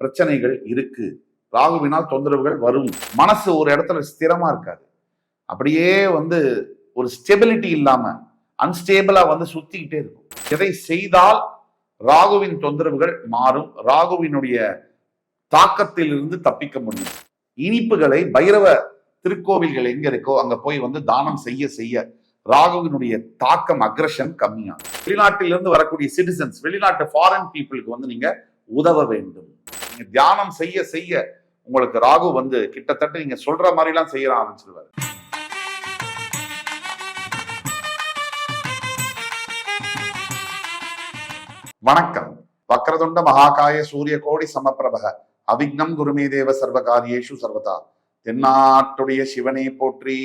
பிரச்சனைகள் இருக்கு. ராகுவினால் தொந்தரவுகள் வரும். மனசு ஒரு இடத்துல ஸ்திரமா இருக்காது. அப்படியே வந்து ஒரு ஸ்டெபிலிட்டி இல்லாம அன்ஸ்டேபிளா வந்து சுத்திக்கிட்டே இருக்கும். எதை செய்தால் ராகுவின் தொந்தரவுகள் மாறும். ராகுவினுடைய தாக்கத்திலிருந்து தப்பிக்க முடியும். இனிப்புகளை பைரவ திருக்கோவில்கள் எங்க இருக்கோ அங்க போய் வந்து தானம் செய்ய செய்ய ராகுவினுடைய தாக்கம் அக்ரஷன் கம்மியாகும். வெளிநாட்டிலிருந்து வரக்கூடிய சிட்டிசன்ஸ் வெளிநாட்டு ஃபாரின் பீப்புளுக்கு வந்து நீங்க உதவ வேண்டும். நீங்க தியானம் செய்ய செய்ய உங்களுக்கு ராகு வந்து கிட்டத்தட்ட நீங்க சொல்ற மாதிரி எல்லாம் செய்ய ஆரம்பிச்சிருவாரு. வணக்கம். வக்ரதுண்ட மகாகாய சூரிய கோடி சமப்பிரபக அவிக்னம் குருமே தேவ சர்வகாரியேஷு சர்வதா. தென்னாட்டுடைய சிவனை போற்றி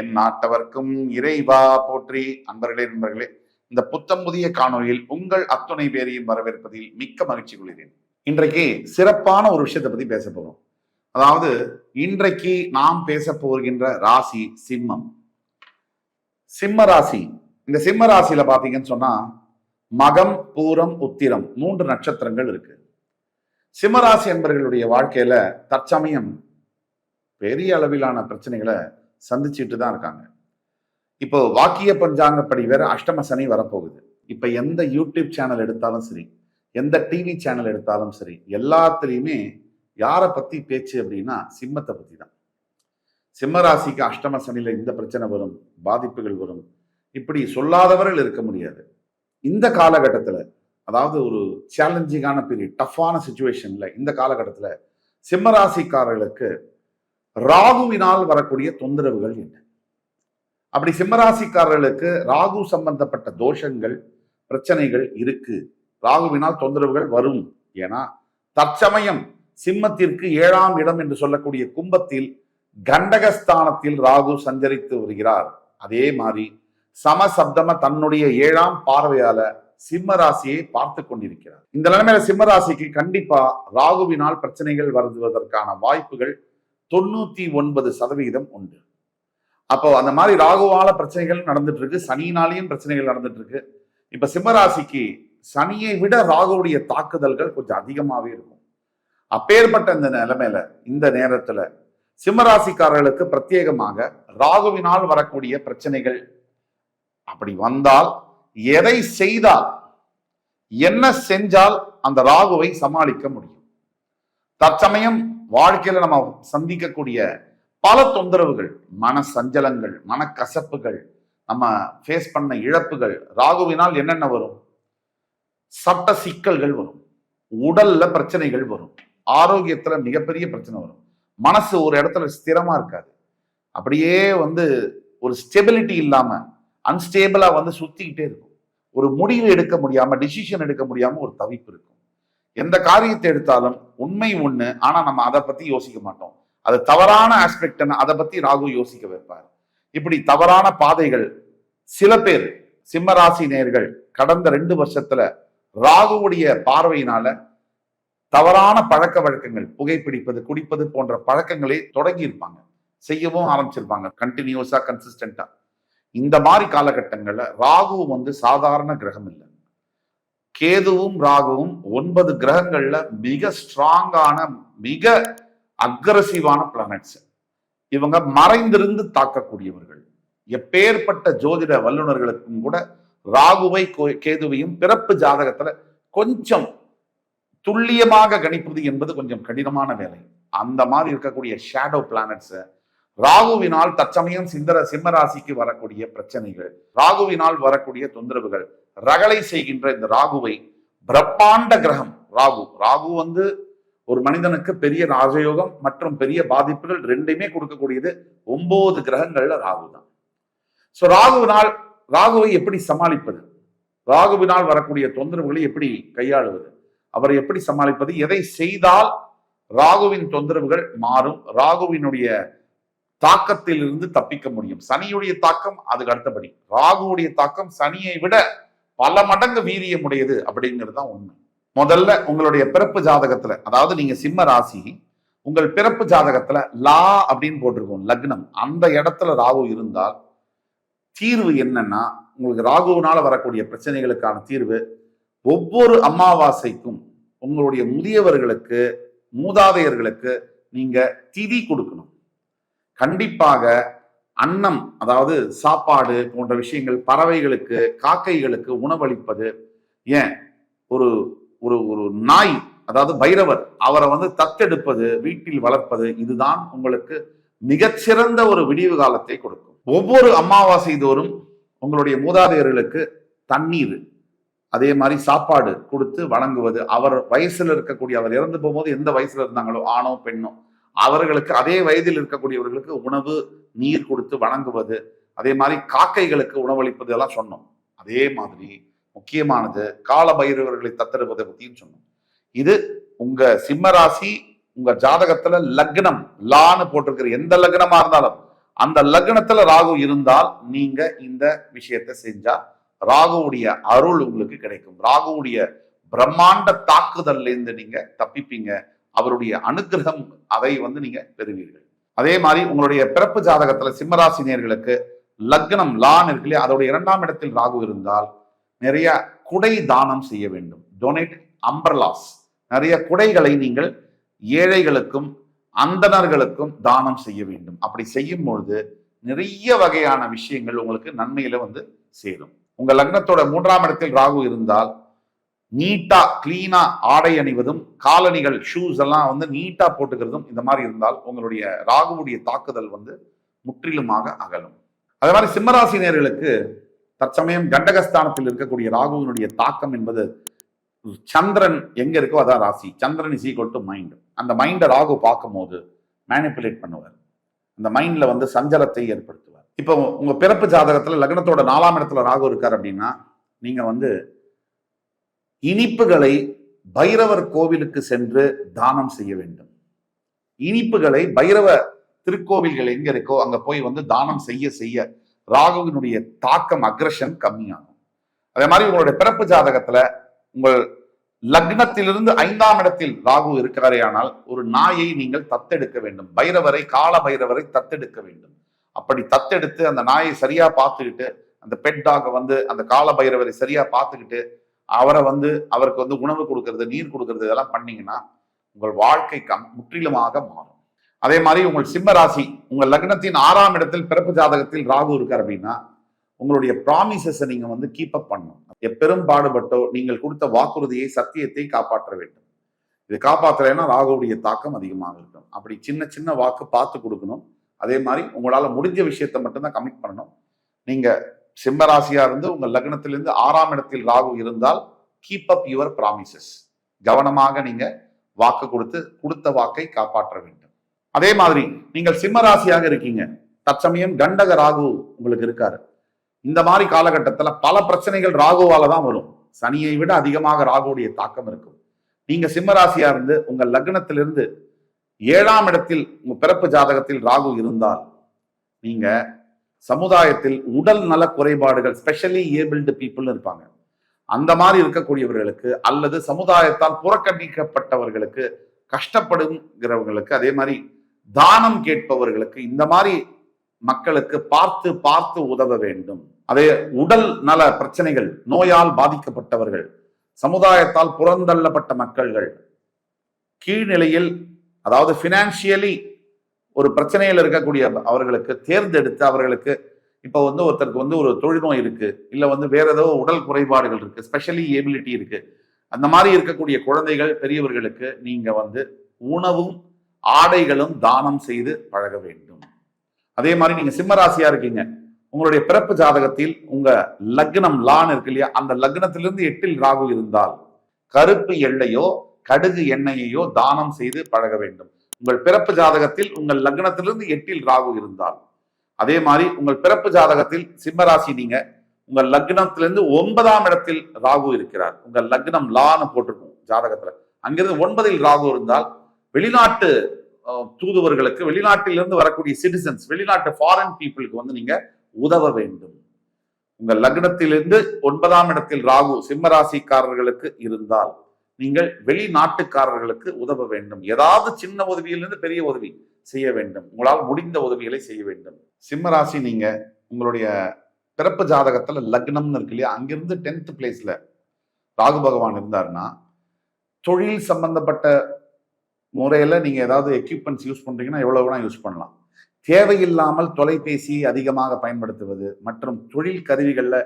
என் நாட்டவர்க்கும் இறைவா போற்றி. அன்பர்களே நண்பர்களே இந்த புத்தம் புதிய காணொலியில் உங்கள் அத்துணை பேரையும் வரவேற்பதில் மிக்க மகிழ்ச்சி கொள்கிறேன். இன்றைக்கு சிறப்பான ஒரு விஷயத்தை பத்தி பேச போறோம். அதாவது இன்றைக்கு நாம் பேச போகின்ற ராசி சிம்மம். சிம்ம ராசி. இந்த சிம்ம ராசியில பாத்தீங்கன்னு சொன்னா மகம் பூரம் உத்திரம் மூன்று நட்சத்திரங்கள் இருக்கு. சிம்மராசி என்பவர்களுடைய வாழ்க்கையில தற்சமயம் பெரிய அளவிலான பிரச்சனைகளை சந்திச்சுட்டு தான் இருக்காங்க. இப்போ வாக்கிய பஞ்சாங்கப்படி வேற அஷ்டம சனி வரப்போகுது. இப்ப எந்த யூடியூப் சேனல் எடுத்தாலும் சரி எந்த டிவி சேனல் எடுத்தாலும் சரி எல்லாத்துலேயுமே யாரை பற்றி பேச்சு அப்படின்னா சிம்மத்தை பற்றி தான் சிம்மராசிக்கு அஷ்டம சனியில் இந்த பிரச்சனை வரும் பாதிப்புகள் வரும். இப்படி சொல்லாதவர்கள் இருக்க முடியாது. இந்த காலகட்டத்தில் அதாவது ஒரு சேலஞ்சிங்கான பீரியட் டஃப்பான சுச்சுவேஷனில் இந்த காலகட்டத்தில் சிம்மராசிக்காரர்களுக்கு ராகுவினால் வரக்கூடிய தொந்தரவுகள் என்ன? அப்படி சிம்மராசிக்காரர்களுக்கு ராகு சம்பந்தப்பட்ட தோஷங்கள் பிரச்சனைகள் இருக்குது ராகுவினால் தொந்தரவுகள் வரும். ஏன்னா தற்சமயம் சிம்மத்திற்கு ஏழாம் இடம் என்று சொல்லக்கூடிய கும்பத்தில் கண்டகஸ்தானத்தில் ராகு சஞ்சரித்து வருகிறார். அதே மாதிரி சமசப்தம தன்னுடைய ஏழாம் பார்வையால சிம்ம ராசியை பார்த்து கொண்டிருக்கிறார். இந்த நிலைமையில சிம்ம ராசிக்கு கண்டிப்பா ராகுவினால் பிரச்சனைகள் வருவதற்கான வாய்ப்புகள் தொண்ணூத்தி ஒன்பது சதவிகிதம் உண்டு. அப்போ அந்த மாதிரி ராகுவால பிரச்சனைகள் நடந்துட்டு இருக்கு. சனியினாலேயும் பிரச்சனைகள் நடந்துட்டு இருக்கு. இப்ப சிம்மராசிக்கு சனியை விட ராகுவுடைய தாக்குதல்கள் கொஞ்சம் அதிகமாவே இருக்கும். அப்பேற்பட்ட இந்த நிலைமையில இந்த நேரத்துல சிம்மராசிக்காரர்களுக்கு பிரத்யேகமாக ராகுவினால் வரக்கூடிய பிரச்சனைகள் அப்படி வந்தால் எதை செய்தால் என்ன செஞ்சால் அந்த ராகுவை சமாளிக்க முடியும். தற்சமயம் வாழ்க்கையில நம்ம சந்திக்கக்கூடிய பல தொந்தரவுகள் மன சஞ்சலங்கள் மனக்கசப்புகள் நம்ம ஃபேஸ் பண்ண இழப்புகள் ராகுவினால் என்னென்ன வரும்? சட்ட சிக்கல்கள் வரும். உடல்ல பிரச்சனைகள் வரும். ஆரோக்கியத்துல மிகப்பெரிய பிரச்சனை வரும். மனசு ஒரு இடத்துல ஸ்திரமா இருக்காது. அப்படியே வந்து ஒரு ஸ்டெபிலிட்டி இல்லாம அன்ஸ்டேபிளா வந்து சுத்திக்கிட்டே இருக்கும். ஒரு முடிவு எடுக்க முடியாம டிசிஷன் எடுக்க முடியாம ஒரு தவிப்பு இருக்கும். எந்த காரியத்தை எடுத்தாலும் உண்மை ஒண்ணு ஆனா நம்ம அதை பத்தி யோசிக்க மாட்டோம். அது தவறான ஆஸ்பெக்ட் அதை பத்தி ராகு யோசிக்க வைப்பார். இப்படி தவறான பாதைகள் சில பேர் சிம்மராசி நேர்கள் கடந்த ரெண்டு வருஷத்துல ராகுவுடைய பார்வையினால தவறான பழக்க வழக்கங்கள் புகைப்பிடிப்பது குடிப்பது போன்ற பழக்கங்களே தொடங்கி இருப்பாங்க செய்யவும் ஆரம்பிச்சிருப்பாங்க கண்டினியூஸா கன்சிஸ்டண்டா இந்த மாதிரி காலகட்டங்கள்ல ராகு வந்து சாதாரண கிரகம் இல்லை. கேதுவும் ராகுவும் ஒன்பது கிரகங்கள்ல மிக ஸ்ட்ராங்கான மிக அக்ரசிவான பிளானட்ஸ் இவங்க மறைந்திருந்து தாக்கக்கூடியவர்கள். எப்பேற்பட்ட ஜோதிட வல்லுநர்களுக்கும் கூட ராகுவை கேதுவையும் பிறப்பு ஜாதகத்துல கொஞ்சம் துல்லியமாக கணிப்பது என்பது கொஞ்சம் கடினமான வேலை. அந்த மாதிரி இருக்கக்கூடிய ஷேடோ பிளானட்ஸ் ராகுவினால் தற்சமயம் சிந்தர சிம்மராசிக்கு வரக்கூடிய பிரச்சனைகள் ராகுவினால் வரக்கூடிய தொந்தரவுகள் ரகளை செய்கின்ற இந்த ராகுவை பிரம்மாண்ட கிரகம் ராகு ராகு வந்து ஒரு மனிதனுக்கு பெரிய ராஜயோகம் மற்றும் பெரிய பாதிப்புகள் ரெண்டையுமே கொடுக்கக்கூடியது ஒன்பது கிரகங்கள்ல ராகு தான் ஸோ ராகுவினால் ராகுவை எப்படி சமாளிப்பது? ராகுவினால் வரக்கூடிய தொந்தரவுகளை எப்படி கையாளுவது? அவரை எப்படி சமாளிப்பது? எதை செய்தால் ராகுவின் தொந்தரவுகள் மாறும்? ராகுவினுடைய தாக்கத்தில் இருந்து தப்பிக்க முடியும். சனியுடைய தாக்கம் அதுக்கு அடுத்தபடி. ராகுவுடைய தாக்கம் சனியை விட பல மடங்கு வீரியமுடையது அப்படிங்கிறது தான் உண்மை. முதல்ல உங்களுடைய பிறப்பு ஜாதகத்துல அதாவது நீங்க சிம்ம ராசி உங்கள் பிறப்பு ஜாதகத்துல லா அப்படின்னு போட்டிருக்கோம் லக்னம். அந்த இடத்துல ராகு இருந்தால் தீர்வு என்னன்னா உங்களுக்கு ராகுவினால வரக்கூடிய பிரச்சனைகளுக்கான தீர்வு ஒவ்வொரு அமாவாசைக்கும் உங்களுடைய முதியவர்களுக்கு மூதாதையர்களுக்கு நீங்க திதி கொடுக்கணும். கண்டிப்பாக அன்னம் அதாவது சாப்பாடு போன்ற விஷயங்கள் பறவைகளுக்கு காக்கைகளுக்கு உணவளிப்பது ஏன்? ஒரு ஒரு ஒரு நாய் அதாவது பைரவர் அவரை வந்து தத்தெடுப்பது வீட்டில் வளர்ப்பது இதுதான் உங்களுக்கு மிகச்சிறந்த ஒரு விடிவு காலத்தை கொடுக்கும். ஒவ்வொரு அமாவாசை தோறும் உங்களுடைய மூதாதையர்களுக்கு தண்ணீர் அதே மாதிரி சாப்பாடு கொடுத்து வழங்குவது அவர் வயசுல இருக்கக்கூடிய அவர் இறந்து போகும்போது எந்த வயசுல இருந்தாங்களோ ஆணோ பெண்ணோ அவர்களுக்கு அதே வயதில் இருக்கக்கூடியவர்களுக்கு உணவு நீர் கொடுத்து வணங்குவது அதே மாதிரி காக்கைகளுக்கு உணவளிப்பது எல்லாம் சொன்னோம். அதே மாதிரி முக்கியமானது கால பைரவர்களை தத்தெடுப்பதை பத்தியும் சொன்னோம். இது உங்க சிம்மராசி உங்க ஜாதகத்துல லக்னம் லான்னு போட்டிருக்கிற எந்த லக்னமா இருந்தாலும் அந்த லக்னத்துல ராகு இருந்தால் நீங்க இந்த விஷயத்தை செஞ்சா ராகுவுடைய அருள் உங்களுக்கு கிடைக்கும். ராகுவுடைய பிரம்மாண்ட தாக்குதல்ல இருந்து நீங்க தப்பிப்பீங்க. அவருடைய அனுகிரகம் அதை வந்து நீங்க பெறுவீர்கள். அதே மாதிரி உங்களுடைய பிறப்பு ஜாதகத்துல சிம்மராசினியர்களுக்கு லக்னம் லான் இருக்கு இல்லையா அதோட இரண்டாம் இடத்தில் ராகு இருந்தால் நிறைய குடை தானம் செய்ய வேண்டும். டொனேட் அம்பர்லாஸ் நிறைய குடைகளை நீங்கள் ஏழைகளுக்கும் அந்தணர்களுக்கும் தானம் செய்ய வேண்டும். அப்படி செய்யும் பொழுது நிறைய வகையான விஷயங்கள் உங்களுக்கு நன்மையில வந்து சேரும். உங்க லக்னத்தோட மூன்றாம் இடத்தில் ராகு இருந்தால் நீட்டா கிளீனா ஆடை அணிவதும் காலணிகள் ஷூஸ் எல்லாம் வந்து நீட்டா போட்டுக்கிறதும் இந்த மாதிரி இருந்தால் உங்களுடைய ராகுவுடைய தாக்குதல் வந்து முற்றிலுமாக அகலும். அதே மாதிரி சிம்மராசினியர்களுக்கு தற்சமயம் கண்டகஸ்தானத்தில் இருக்கக்கூடிய ராகுவினுடைய தாக்கம் என்பது சந்திரன் எங்க இருக்கோ அதான் ராசி. Chandran is equal to mind அந்த மைண்டை ராகு பார்க்கும்போது மேனிப்புலேட் பண்ணுவார். அந்த மைண்ட்ல வந்து சஞ்சலத்தை ஏற்படுத்துவார். இப்போ உங்க பிறப்பு ஜாதகத்துல லக்னத்தோட நாலாம் இடத்துல ராகு இருக்கார் அப்படின்னா நீங்க வந்து இனிப்புகளை பைரவர் கோவிலுக்கு சென்று தானம் செய்ய வேண்டும். இனிப்புகளை பைரவ திருக்கோவில்கள் எங்க இருக்கோ அங்க போய் வந்து தானம் செய்ய செய்ய ராகுவினுடைய தாக்கம் அக்ரஷன் கம்மியாகும். அதே மாதிரி உங்களுடைய பிறப்பு ஜாதகத்துல உங்கள் லக்னத்திலிருந்து ஐந்தாம் இடத்தில் ராகு இருக்கிறாரே ஆனால் ஒரு நாயை நீங்கள் தத்தெடுக்க வேண்டும். பைரவரை கால பைரவரை தத்தெடுக்க வேண்டும். அப்படி தத்தெடுத்து அந்த நாயை சரியா பார்த்துக்கிட்டு அந்த பெட் டாக வந்து அந்த கால பைரவரை சரியா பார்த்துக்கிட்டு அவரை வந்து அவருக்கு வந்து உணவு கொடுக்கறது நீர் கொடுக்கறது இதெல்லாம் பண்ணீங்கன்னா உங்கள் வாழ்க்கை கம் முற்றிலுமாக மாறும். அதே மாதிரி உங்கள் சிம்ம ராசி உங்கள் லக்னத்தின் ஆறாம் இடத்தில் பிறப்பு ஜாதகத்தில் ராகு இருக்கார் அப்படின்னா உங்களுடைய ப்ராமிசஸை நீங்கள் வந்து கீப் அப் பண்ணணும். எப்பெரும்பாடுபட்டோ நீங்கள் கொடுத்த வாக்குறுதியை சத்தியத்தை காப்பாற்ற வேண்டும். இது காப்பாற்றலைன்னா ராகுவுடைய தாக்கம் அதிகமாக இருக்கும். அப்படி சின்ன சின்ன வாக்கு பார்த்து கொடுக்கணும். அதே மாதிரி உங்களால் முடிஞ்ச விஷயத்தை மட்டும்தான் கமிட் பண்ணணும். நீங்க சிம்மராசியா இருந்து உங்கள் லக்னத்திலிருந்து ஆறாம் இடத்தில் ராகு இருந்தால் கீப் அப் யுவர் ப்ராமிசஸ் கவனமாக நீங்க வாக்கு கொடுத்து கொடுத்த வாக்கை காப்பாற்ற வேண்டும். அதே மாதிரி நீங்கள் சிம்மராசியாக இருக்கீங்க. தற்சமயம் கண்டக ராகு உங்களுக்கு இருக்காரு. இந்த மாதிரி காலகட்டத்தில் பல பிரச்சனைகள் ராகுவால தான் வரும். சனியை விட அதிகமாக ராகுவுடைய தாக்கம் இருக்கும். நீங்க சிம்மராசியா இருந்து உங்க லக்னத்திலிருந்து ஏழாம் இடத்தில் உங்க பிறப்பு ஜாதகத்தில் ராகு இருந்தால் நீங்க சமுதாயத்தில் உடல் நல குறைபாடுகள் ஸ்பெஷலி ஏபிள்டு பீப்புள் இருப்பாங்க. அந்த மாதிரி இருக்கக்கூடியவர்களுக்கு அல்லது சமுதாயத்தால் புறக்கணிக்கப்பட்டவர்களுக்கு கஷ்டப்படுங்கிறவங்களுக்கு அதே மாதிரி தானம் கேட்பவர்களுக்கு இந்த மாதிரி மக்களுக்கு பார்த்து பார்த்து உதவ வேண்டும். அதே உடல் நல பிரச்சனைகள் நோயால் பாதிக்கப்பட்டவர்கள் சமுதாயத்தால் புறந்தள்ளப்பட்ட மக்கள்கள் கீழ்நிலையில் அதாவது ஃபினான்சியலி ஒரு பிரச்சனையில் இருக்கக்கூடிய அவர்களுக்கு தேர்ந்தெடுத்து அவர்களுக்கு இப்போ வந்து ஒருத்தருக்கு வந்து ஒரு தொழுநோய் இருக்கு இல்லை வந்து வேற ஏதோ உடல் குறைபாடுகள் இருக்கு ஸ்பெஷலி ஏபிலிட்டி இருக்கு அந்த மாதிரி இருக்கக்கூடிய குழந்தைகள் பெரியவர்களுக்கு நீங்க வந்து உணவும் ஆடைகளும் தானம் செய்து பழக வேண்டும். அதே மாதிரி நீங்க சிம்மராசியா இருக்கீங்க உங்களுடைய பிறப்பு ஜாதகத்தில் உங்க லக்னம் லான் இருக்கு இல்லையா? அந்த லக்னத்திலிருந்து எட்டில் ராகு இருந்தால் கருப்பு எள்ளையோ கடுகு எண்ணெயையோ தானம் செய்து பழக வேண்டும். உங்கள் பிறப்பு ஜாதகத்தில் உங்கள் லக்னத்திலிருந்து எட்டில் ராகு இருந்தால். அதே மாதிரி உங்கள் பிறப்பு ஜாதகத்தில் சிம்மராசி நீங்க உங்கள் லக்னத்திலிருந்து ஒன்பதாம் இடத்தில் ராகு இருக்கிறார். உங்கள் லக்னம் லான்னு போட்டிருக்கும் ஜாதகத்துல. அங்கிருந்து ஒன்பதில் ராகு இருந்தால் வெளிநாட்டு தூதுவர்களுக்கு வெளிநாட்டிலிருந்து வரக்கூடிய சிட்டிசன்ஸ் வெளிநாட்டு ஃபாரின் பீப்புளுக்கு வந்து நீங்க உதவ வேண்டும். உங்கள் லக்னத்திலிருந்து ஒன்பதாம் இடத்தில் ராகு சிம்ம ராசிக்காரர்களுக்கு இருந்தால் நீங்கள் வெளிநாட்டுக்காரர்களுக்கு உதவ வேண்டும். ஏதாவது சின்ன உதவியிலிருந்து பெரிய உதவி செய்ய வேண்டும். உங்களால் முடிந்த உதவிகளை செய்ய வேண்டும். சிம்ம ராசி நீங்க உங்களுடைய பிறப்பு ஜாதகத்துல லக்னம்னு இருக்கு இல்லையா? அங்கிருந்து டென்த் பிளேஸ்ல ராகு பகவான் இருந்தாருன்னா தொழில் சம்பந்தப்பட்ட முறையில் நீங்கள் ஏதாவது எக்யூப்மெண்ட்ஸ் யூஸ் பண்ணுறீங்கன்னா எவ்வளோ வேணால் யூஸ் பண்ணலாம். தேவையில்லாமல் தொலைபேசியை அதிகமாக பயன்படுத்துவது மற்றும் தொழில் கருவிகளில்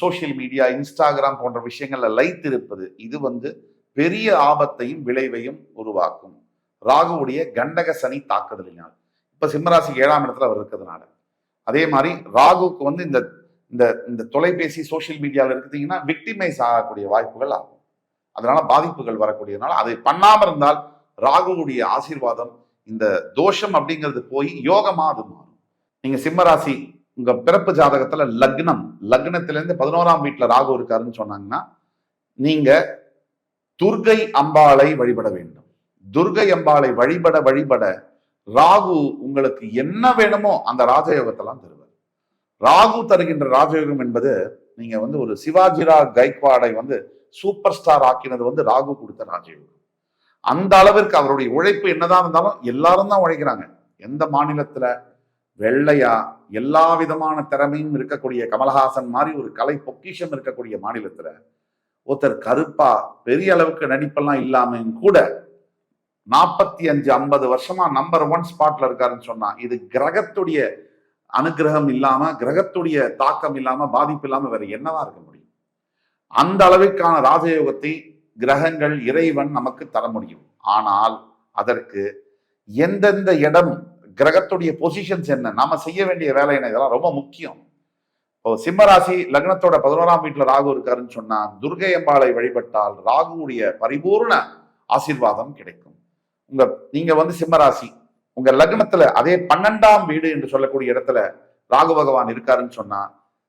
சோஷியல் மீடியா இன்ஸ்டாகிராம் போன்ற விஷயங்களில் லைத் இருப்பது இது வந்து பெரிய ஆபத்தையும் விளைவையும் உருவாக்கும். ராகுவுடைய கண்டக சனி தாக்குதலினால். இப்போ சிம்மராசிக்கு ஏழாம் இடத்துல அவர் இருக்கிறதுனால. அதே மாதிரி ராகுக்கு வந்து இந்த இந்த இந்த தொலைபேசி சோஷியல் மீடியாவில் இருக்கிறீங்கன்னா விக்டிமைஸ் ஆகக்கூடிய வாய்ப்புகள் ஆகும். அதனால பாதிப்புகள் வரக்கூடியதுனால அதை பண்ணாமல் இருந்தால் ராகுவுடைய ஆசீர்வாதம் இந்த தோஷம் அப்படிங்கிறது போய் யோகமா அது மாறும். நீங்க சிம்மராசி உங்க பிறப்பு ஜாதகத்துல லக்னம் லக்னத்திலேருந்து பதினோராம் வீட்டுல ராகு இருக்காருன்னு சொன்னாங்கன்னா நீங்க துர்கை அம்பாளை வழிபட வேண்டும். துர்கை அம்பாளை வழிபட வழிபட ராகு உங்களுக்கு என்ன வேணுமோ அந்த ராஜயோகத்தெல்லாம் தருவார். ராகு தருகின்ற ராஜயோகம் என்பது நீங்க வந்து ஒரு சிவாஜிரா கைக்வாடை வந்து சூப்பர் ஸ்டார் ஆக்கினது வந்து ராகு கொடுத்த ராஜயோகம். அந்த அளவிற்கு அவருடைய உழைப்பு என்னதான் இருந்தாலும் எல்லாரும் தான் உழைக்கிறாங்க. எந்த மாநிலத்துல? வெள்ளையா? எல்லா விதமான திறமையும் இருக்கக்கூடிய கமலஹாசன் மாதிரி ஒரு கலை பொக்கிஷம் இருக்கக்கூடிய மாநிலத்துல ஒருத்தர் கருப்பா பெரிய அளவுக்கு நடிப்பெல்லாம் இல்லாமையும் கூட நாற்பத்தி அஞ்சு ஐம்பது வருஷமா நம்பர் ஒன் ஸ்பாட்ல இருக்காருன்னு சொன்னா இது கிரகத்துடைய அனுகிரகம் இல்லாம கிரகத்துடைய தாக்கம் இல்லாம பாதிப்பு இல்லாம வேற என்னவா இருக்க முடியும்? அந்த அளவிற்கான ராஜயோகத்தை கிரகங்கள் இறைவன் நமக்கு தர முடியும். ஆனால் அதற்கு எந்தெந்த இடம் கிரகத்துடைய பொசிஷன்ஸ் என்ன நாம செய்ய வேண்டிய வேலை என்ன இதெல்லாம் ரொம்ப முக்கியம். இப்போ சிம்மராசி லக்னத்தோட பதினோராம் வீட்டில் ராகு இருக்காருன்னு சொன்னா துர்கை அம்பாளை வழிபட்டால் ராகுவுடைய பரிபூர்ண ஆசிர்வாதம் கிடைக்கும். உங்க நீங்க வந்து சிம்மராசி உங்க லக்னத்துல அதே பன்னெண்டாம் வீடு என்று சொல்லக்கூடிய இடத்துல ராகு பகவான் இருக்காருன்னு சொன்னா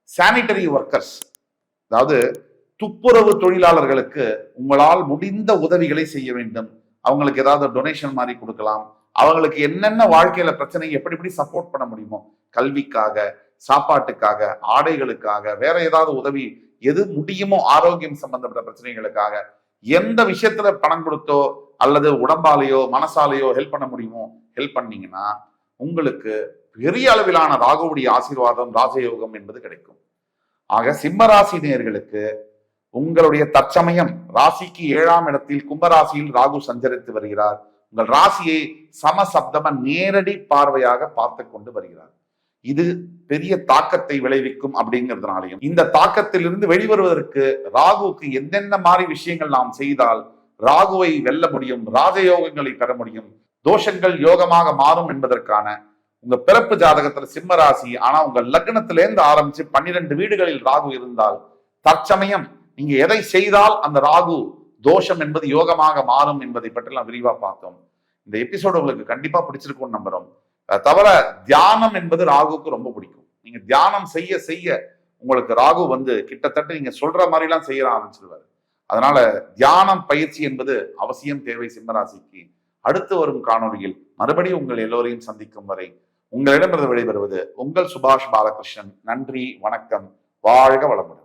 சானிட்டரி ஒர்க்கர்ஸ் அதாவது துப்புரவு தொழிலாளர்களுக்கு உங்களால் முடிந்த உதவிகளை செய்ய வேண்டும். அவங்களுக்கு ஏதாவது டொனேஷன் மாதிரி கொடுக்கலாம். அவங்களுக்கு என்னென்ன வாழ்க்கையில பிரச்சனை எப்படி எப்படி சப்போர்ட் பண்ண முடியுமோ கல்விக்காக சாப்பாட்டுக்காக ஆடைகளுக்காக வேற ஏதாவது உதவி எது முடியுமோ ஆரோக்கியம் சம்பந்தப்பட்ட பிரச்சனைகளுக்காக எந்த விஷயத்துல பணம் கொடுத்தோ அல்லது உடம்பாலேயோ மனசாலேயோ ஹெல்ப் பண்ண முடியுமோ ஹெல்ப் பண்ணீங்கன்னா உங்களுக்கு பெரிய அளவிலான ராகுவுடைய ஆசீர்வாதம் ராஜயோகம் என்பது கிடைக்கும். ஆக சிம்ம நேர்களுக்கு உங்களுடைய தற்சமயம் ராசிக்கு ஏழாம் இடத்தில் கும்பராசியில் ராகு சஞ்சரித்து வருகிறார். உங்கள் ராசியை சமசப்தம நேரடி பார்வையாக பார்த்து கொண்டு வருகிறார். இது பெரிய தாக்கத்தை விளைவிக்கும் அப்படிங்கிறதுனாலையும். இந்த தாக்கத்திலிருந்து வெளிவருவதற்கு ராகுவுக்கு என்னென்ன மாதிரி விஷயங்கள் நாம் செய்தால் ராகுவை வெல்ல முடியும் ராஜயோகங்களை பெற முடியும் தோஷங்கள் யோகமாக மாறும் என்பதற்கான உங்க பிறப்பு ஜாதகத்துல சிம்ம ராசி ஆனா உங்க லக்னத்திலேருந்து ஆரம்பிச்சு பன்னிரண்டு வீடுகளில் ராகு இருந்தால் தற்சமயம் நீங்க எதை செய்தால் அந்த ராகு தோஷம் என்பது யோகமாக மாறும் என்பதை பற்றிலாம் விரிவா பார்த்தோம். இந்த எபிசோடு உங்களுக்கு கண்டிப்பா பிடிச்சிருக்கும்னு நம்புறோம். தவிர தியானம் என்பது ராகுக்கு ரொம்ப பிடிக்கும். நீங்க தியானம் செய்ய செய்ய உங்களுக்கு ராகு வந்து கிட்டத்தட்ட நீங்க சொல்ற மாதிரி எல்லாம் செய்ய ஆரம்பிச்சிருவாரு. அதனால தியானம் பயிற்சி என்பது அவசியம் தேவை சிம்மராசிக்கு. அடுத்து வரும் காணொளியில் மறுபடியும் உங்கள் எல்லோரையும் சந்திக்கும் வரை உங்களிடமிருந்து விடைபெறுவது உங்கள் சுபாஷ் பாலகிருஷ்ணன். நன்றி வணக்கம். வாழ்க வளமுடன்.